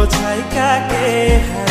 বোঝাই কাকে হ্যাঁ।